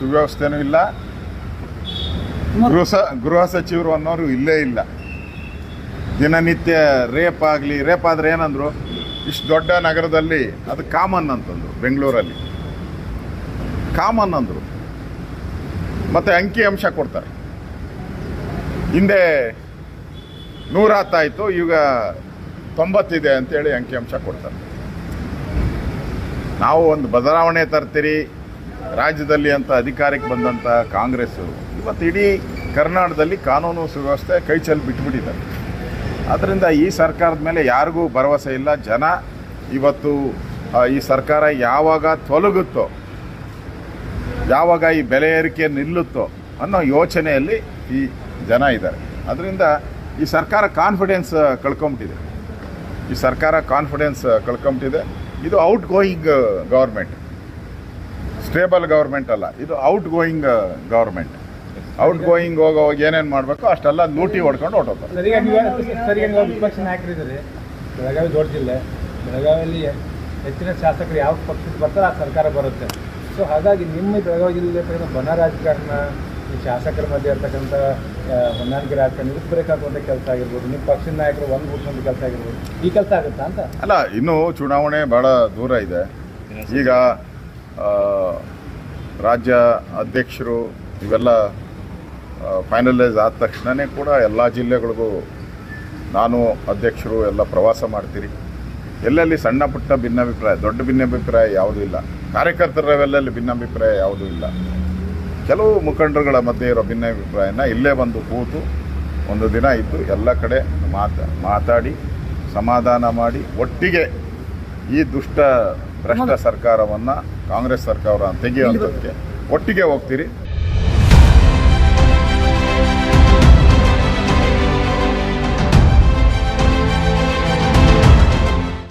ಸುವ್ಯವಸ್ಥೆನೂ ಇಲ್ಲ. ಗೃಹ ಗೃಹ ಸಚಿವರು ಅನ್ನೋರು ಇಲ್ಲೇ ಇಲ್ಲ. ದಿನನಿತ್ಯ ರೇಪ್ ಆಗಲಿ ರೇಪ್ ಆದರೆ ಏನಂದ್ರು ಇಷ್ಟು ದೊಡ್ಡ ನಗರದಲ್ಲಿ ಅದು ಕಾಮನ್ ಅಂತಂದ್ರು ಬೆಂಗಳೂರಲ್ಲಿ. ಕಾಮನ್ ಅಂದರು. ಮತ್ತು ಅಂಕಿ ಅಂಶ ಕೊಡ್ತಾರೆ. ಹಿಂದೆ ನೂರ ಹತ್ತಾಯಿತು ಈಗ ತೊಂಬತ್ತಿದೆ ಅಂತೇಳಿ ಅಂಕಿ ಅಂಶ ಕೊಡ್ತಾರೆ. ನಾವು ಒಂದು ಬದಲಾವಣೆ ತರ್ತೀರಿ ರಾಜ್ಯದಲ್ಲಿ ಅಂತ ಅಧಿಕಾರಕ್ಕೆ ಬಂದಂಥ ಕಾಂಗ್ರೆಸ್ಸು ಇವತ್ತು ಇಡೀ ಕರ್ನಾಟಕದಲ್ಲಿ ಕಾನೂನು ಸುವ್ಯವಸ್ಥೆ ಕೈಚಲ್ಲಿ ಬಿಟ್ಬಿಟ್ಟಿದ್ದಾರೆ ಅದರಿಂದ ಈ ಸರ್ಕಾರದ ಮೇಲೆ ಯಾರಿಗೂ ಭರವಸೆ ಇಲ್ಲ. ಜನ ಇವತ್ತು ಈ ಸರ್ಕಾರ ಯಾವಾಗ ತೊಲಗುತ್ತೋ, ಯಾವಾಗ ಈ ಬೆಲೆ ಏರಿಕೆ ನಿಲ್ಲುತ್ತೋ ಅನ್ನೋ ಯೋಚನೆಯಲ್ಲಿ ಈ ಜನ ಇದ್ದಾರೆ. ಅದರಿಂದ ಈ ಸರ್ಕಾರ ಕಾನ್ಫಿಡೆನ್ಸ್ ಕಳ್ಕೊಂಬಿಟ್ಟಿದೆ. ಈ ಸರ್ಕಾರ ಕಾನ್ಫಿಡೆನ್ಸ್ ಕಳ್ಕೊಂಬಿಟ್ಟಿದೆ. ಇದು outgoing government stable government ಅಲ್ಲ ಇದು outgoing government outgoing ಹೋಗೋವಾಗ ಏನೇನು ಮಾಡಬೇಕು ಅಷ್ಟೆಲ್ಲ ಲೂಟಿ ಹೊಡ್ಕೊಂಡು ಹೊಟ್ಟು ವಿಪಕ್ಷ ನಾಯಕರಿದ್ದೀರಿ ಬೆಳಗಾವಿ ದೊಡ್ಡ ಜಿಲ್ಲೆ. ಬೆಳಗಾವಿಯಲ್ಲಿ ಹೆಚ್ಚಿನ ಶಾಸಕರು ಯಾವ ಪಕ್ಷಕ್ಕೆ ಬರ್ತಾರೆ ಆ ಸರ್ಕಾರ ಬರುತ್ತೆ. ಸೊ ಹಾಗಾಗಿ ನಿಮ್ಮ ಬೆಳಗಾವಿ ಜಿಲ್ಲೆ ಬನ ರಾಜಕಾರಣ ಈ ಶಾಸಕರ ಮಧ್ಯೆ ಇರ್ತಕ್ಕಂಥ ಹೊಂದಾಣಿಕೆ ರಾಜಕಾರಣ ಇದಕ್ಕೆ ಬೇಕಾಗುವಂಥ ಕೆಲಸ ಆಗಿರ್ಬೋದು. ನಿಮ್ಮ ಪಕ್ಷದ ನಾಯಕರು ಒಂದು ಮುಗಿಸುವಂಥ ಕೆಲಸ ಆಗಿರ್ಬೋದು. ಈ ಕೆಲಸ ಆಗುತ್ತಾ ಅಂತ? ಅಲ್ಲ ಇನ್ನೂ ಚುನಾವಣೆ ಭಾಳ ದೂರ ಇದೆ. ಈಗ ರಾಜ್ಯ ಅಧ್ಯಕ್ಷರು ಇವೆಲ್ಲ ಫೈನಲೈಸ್ ಆದ ತಕ್ಷಣವೇ ಕೂಡ ಎಲ್ಲ ಜಿಲ್ಲೆಗಳಿಗೂ ನಾನು ಅಧ್ಯಕ್ಷರು ಎಲ್ಲ ಪ್ರವಾಸ ಮಾಡ್ತೀರಿ. ಎಲ್ಲೆಲ್ಲಿ ಸಣ್ಣ ಪುಟ್ಟ ಭಿನ್ನಾಭಿಪ್ರಾಯ, ದೊಡ್ಡ ಭಿನ್ನಾಭಿಪ್ರಾಯ ಯಾವುದೂ ಇಲ್ಲ. ಕಾರ್ಯಕರ್ತರ ಲೆವೆಲಲ್ಲಿ ಭಿನ್ನಾಭಿಪ್ರಾಯ ಯಾವುದೂ ಇಲ್ಲ. ಕೆಲವು ಮುಖಂಡರುಗಳ ಮಧ್ಯೆ ಇರೋ ಭಿನ್ನಾಭಿಪ್ರಾಯನ ಇಲ್ಲೇ ಬಂದು ಕೂತು ಒಂದು ದಿನ ಇದ್ದು ಎಲ್ಲ ಕಡೆ ಮಾತ, ಮಾತಾಡಿ, ಸಮಾಧಾನ ಮಾಡಿ, ಒಟ್ಟಿಗೆ ಈ ದುಷ್ಟ ಭ್ರಷ್ಟ ಸರ್ಕಾರವನ್ನು ಕಾಂಗ್ರೆಸ್ ಸರ್ಕಾರ ತೆಗೆಯುವಂಥದ್ದಕ್ಕೆ ಒಟ್ಟಿಗೆ ಹೋಗ್ತೀರಿ.